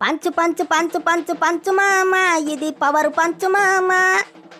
పంచు పంచు పంచు పంచు పంచు మామ. ఇది పవర్ పంచు మామ.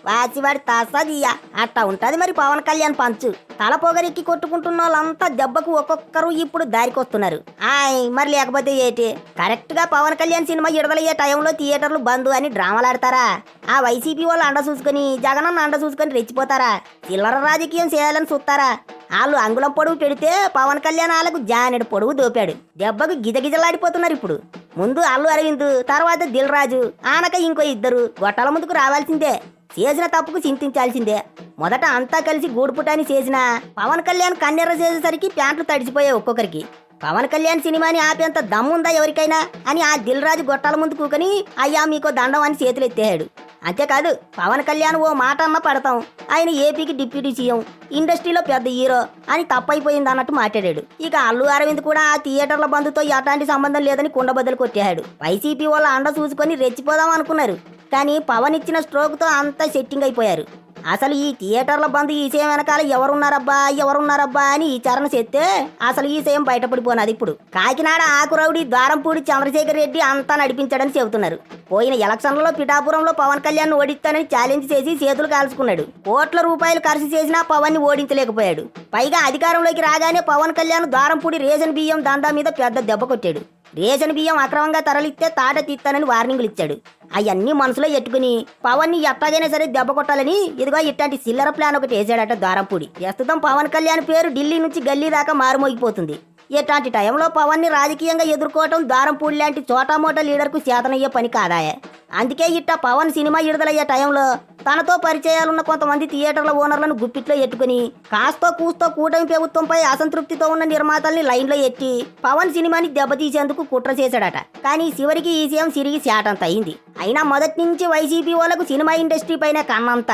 వాచివాడి తాసదియా అట్టా ఉంటది మరి పవన్ కళ్యాణ్ పంచు. తల పొగరికి కొట్టుకుంటున్న వాళ్ళంతా దెబ్బకు ఒక్కొక్కరు ఇప్పుడు దారికొస్తున్నారు. ఆయ్ మరి లేకపోతే ఏటి? కరెక్ట్గా పవన్ కళ్యాణ్ సినిమా విడుదలయ్యే టైంలో థియేటర్లు బంద్ అని డ్రామాలాడతారా ఆ వైసీపీ వాళ్ళు అండ చూసుకొని జగనన్న అండ చూసుకొని రెచ్చిపోతారా? చిల్లర రాజకీయం చేయాలని చూస్తారా? వాళ్ళు అంగుళం పొడుగు పెడితే పవన్ కళ్యాణ్ వాళ్ళకు జానెడు పొడుగు దోపాడు. దెబ్బకు గిజగిజలాడిపోతున్నారు ఇప్పుడు. ముందు అల్లు అరవింద్ తర్వాత దిల్ రాజు ఆనక ఇంకో ఇద్దరు గొట్టాల ముందుకు రావాల్సిందే. చేసిన తప్పుకు చింతించాల్సిందే. మొదట అంతా కలిసి గూడుపుటాని చేసిన పవన్ కళ్యాణ్ కన్నెర్ర చేసేసరికి ప్యాంట్లు తడిచిపోయాయి ఒక్కొక్కరికి. పవన్ కళ్యాణ్ సినిమాని ఆపేంత దమ్ముందా ఎవరికైనా అని ఆ దిల్ రాజు గొట్టాల ముందు కూకొని అయ్యా మీకో దండం అని చేతులెత్తేయాడు అంతేకాదు పవన్ కళ్యాణ్ ఓ మాట అన్న పడతాం. ఆయన ఏపీకి డిప్యూటీ సీఎం. ఇండస్ట్రీలో పెద్ద హీరో అని తప్పైపోయింది అన్నట్టు మాట్లాడాడు. ఇక అల్లు అరవింద్ కూడా ఆ థియేటర్ల బంధుతో ఎలాంటి సంబంధం లేదని కుండబద్దలు కొట్టాడు వైసీపీ వాళ్ళ అండ చూసుకొని రెచ్చిపోదాం అనుకున్నారు. కానీ పవన్ ఇచ్చిన స్ట్రోక్తో అంతా సెట్టింగ్ అయిపోయారు. అసలు ఈ థియేటర్ల బంద్ ఈ సేమ్ వెనకాల ఎవరున్నారబ్బా ఎవరున్నారబ్బా అని ఈ చరణ చెప్తే అసలు ఈ సేమ్ బయటపడిపోనాది ఇప్పుడు. కాకినాడ ఆకురౌడి ద్వారంపూడి చంద్రశేఖర్ రెడ్డి అంతా నడిపించాడని చెబుతున్నారు. పోయిన ఎలక్షన్లలో పిఠాపురంలో పవన్ కళ్యాణ్ ఓడిస్తానని ఛాలెంజ్ చేసి చేతులు కాల్చుకున్నాడు. కోట్ల రూపాయలు ఖర్చు చేసినా పవన్ని ఓడించలేకపోయాడు. పైగా అధికారంలోకి రాగానే పవన్ కళ్యాణ్ ద్వారంపూడి రేషన్ బియ్యం దందా మీద పెద్ద దెబ్బ కొట్టాడు. రేషన్ బియ్యం అక్రమంగా తరలిస్తే తాట తీస్తానని వార్నింగ్లు ఇచ్చాడు. అవన్నీ మనసులో ఎట్టుకుని పవన్ని ఎట్టాగైనా సరే దెబ్బ కొట్టాలని ఇదిగో ఇట్లాంటి చిల్లర ప్లాన్ ఒకటి వేసాడట దారంపూడి ప్రస్తుతం పవన్ కళ్యాణ్ పేరు ఢిల్లీ నుంచి గల్లీ దాకా మారుమోగిపోతుంది. ఇట్లాంటి టైంలో పవన్ని రాజకీయంగా ఎదుర్కోవటం దారంపూడి లాంటి చోటామోటా లీడర్కు చేతనయ్యే పని కాదాయే. అందుకే ఇట్ట పవన్ సినిమా విడుదలయ్యే టైంలో తనతో పరిచయాలున్న కొంతమంది థియేటర్ల ఓనర్లను గుప్పిట్లో ఎట్టుకుని కాస్తో కూస్తో కూటమి ప్రభుత్వంపై అసంతృప్తితో ఉన్న నిర్మాతల్ని లైన్లో ఎట్టి పవన్ సినిమాని దెబ్బతీసేందుకు కుట్ర చేశాడట. కానీ చివరికి ఈ సీఎం సిరిగి శాటంత అయింది. అయినా మొదటి నుంచి వైసీపీ వాళ్ళకు సినిమా ఇండస్ట్రీ పైన కన్నంత.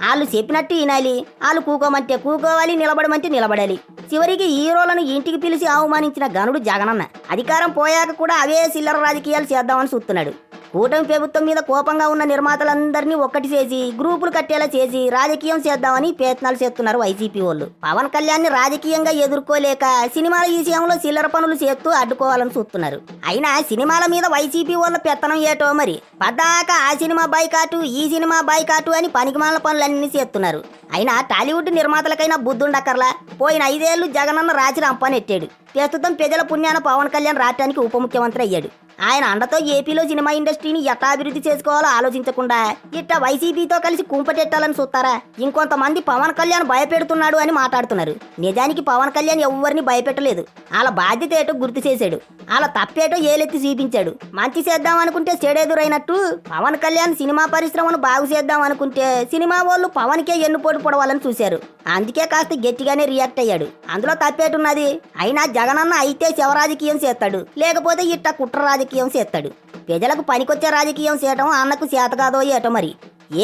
వాళ్ళు చెప్పినట్టు వినాలి వాళ్ళు కూకోమంటే కూకోవాలి నిలబడమంటే నిలబడాలి. చివరికి హీరోలను ఇంటికి పిలిచి అవమానించిన గనుడు జగనన్న. అధికారం పోయాక కూడా అవే చిల్లర రాజకీయాలు చేద్దామని చూస్తున్నాడు. కూటమి ప్రభుత్వం మీద కోపంగా ఉన్న నిర్మాతలందరినీ ఒక్కటి చేసి గ్రూపులు కట్టేలా చేసి రాజకీయం చేద్దామని ప్రయత్నాలు చేస్తున్నారు వైసీపీ వాళ్ళు. పవన్ కళ్యాణ్ రాజకీయంగా ఎదుర్కోలేక సినిమాల ఈ విషయంలో చిల్లర పనులు చేస్తూ అడ్డుకోవాలని చూస్తున్నారు. అయినా సినిమాల మీద వైసీపీ వాళ్ళ పెత్తనం ఏటో మరి? పద్దాక ఆ సినిమా బైకాటు ఈ సినిమా బైకాటు అని పనికిమాల పనులన్నీ చేస్తున్నారు. అయినా టాలీవుడ్ నిర్మాతలకైనా బుద్ధుండక్కర్లా? పోయిన ఐదేళ్ళు జగనన్న రాచి రంపనెట్టాడు ప్రస్తుతం ప్రజల పుణ్యాన పవన్ కళ్యాణ్ రాష్ట్రానికి ఉప ముఖ్యమంత్రి అయ్యాడు. ఆయన అండతో ఏపీలో సినిమా ఇండస్ట్రీని ఎట్లా అభివృద్ధి చేసుకోవాలో ఆలోచించకుండా ఇట్ట వైసీపీతో కలిసి కుంపటెట్టాలని చూస్తారా? ఇంకొంతమంది పవన్ కళ్యాణ్ భయపెడుతున్నాడు అని మాట్లాడుతున్నారు. నిజానికి పవన్ కళ్యాణ్ ఎవరిని భయపెట్టలేదు. వాళ్ళ బాధ్యత ఏటో గుర్తు చేశాడు. వాళ్ళ తప్పేటో ఏలెత్తి చూపించాడు. మంచి చేద్దాం అనుకుంటే చెడెదురైనట్టు పవన్ కళ్యాణ్ సినిమా పరిశ్రమను బాగు చేద్దాం అనుకుంటే సినిమా వాళ్ళు పవన్కే ఎన్నుపోటు పొడవాలని చూశారు. అందుకే కాస్త గట్టిగానే రియాక్ట్ అయ్యాడు. అందులో తప్పేటున్నది అయినా జగనన్న అయితే శివరాజకీయం చేస్తాడు. లేకపోతే ఇట్ట కుట్ర రాజకీయం రాజకీయం చేస్తాడు. ప్రజలకు పనికొచ్చే రాజకీయం చేయటం అన్నకు చేత కాదో ఏటో మరి.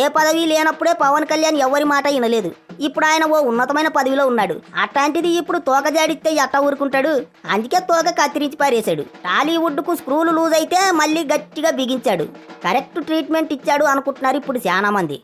ఏ పదవి లేనప్పుడే పవన్ కళ్యాణ్ ఎవరి మాట వినలేదు. ఇప్పుడు ఆయన ఓ ఉన్నతమైన పదవిలో ఉన్నాడు. అట్లాంటిది ఇప్పుడు తోక జాడిస్తే ఎట్ట ఊరుకుంటాడు? అందుకే తోక కత్తిరించి పారేశాడు. టాలీవుడ్కు స్క్రూలు లూజ్ అయితే మళ్ళీ గట్టిగా బిగించాడు. కరెక్ట్ ట్రీట్మెంట్ ఇచ్చాడు అనుకుంటున్నారు ఇప్పుడు చాలామంది